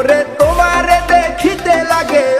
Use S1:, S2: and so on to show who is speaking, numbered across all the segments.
S1: ওরে তোমারে দেখিতে লাগে।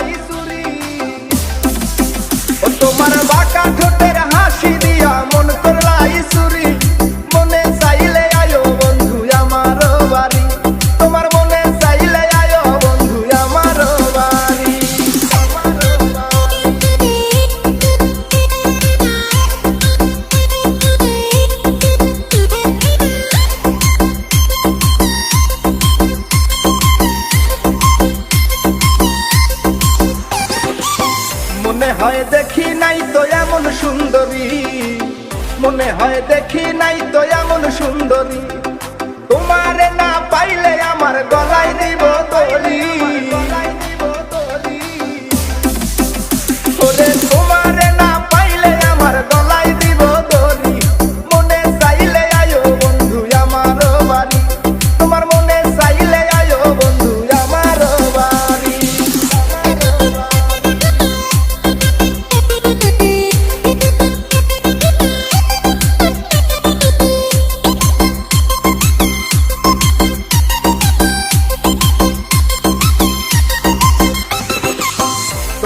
S1: দেখি নাই তো এমন সুন্দরী। মনে হয় দেখি নাই তো এমন সুন্দরী।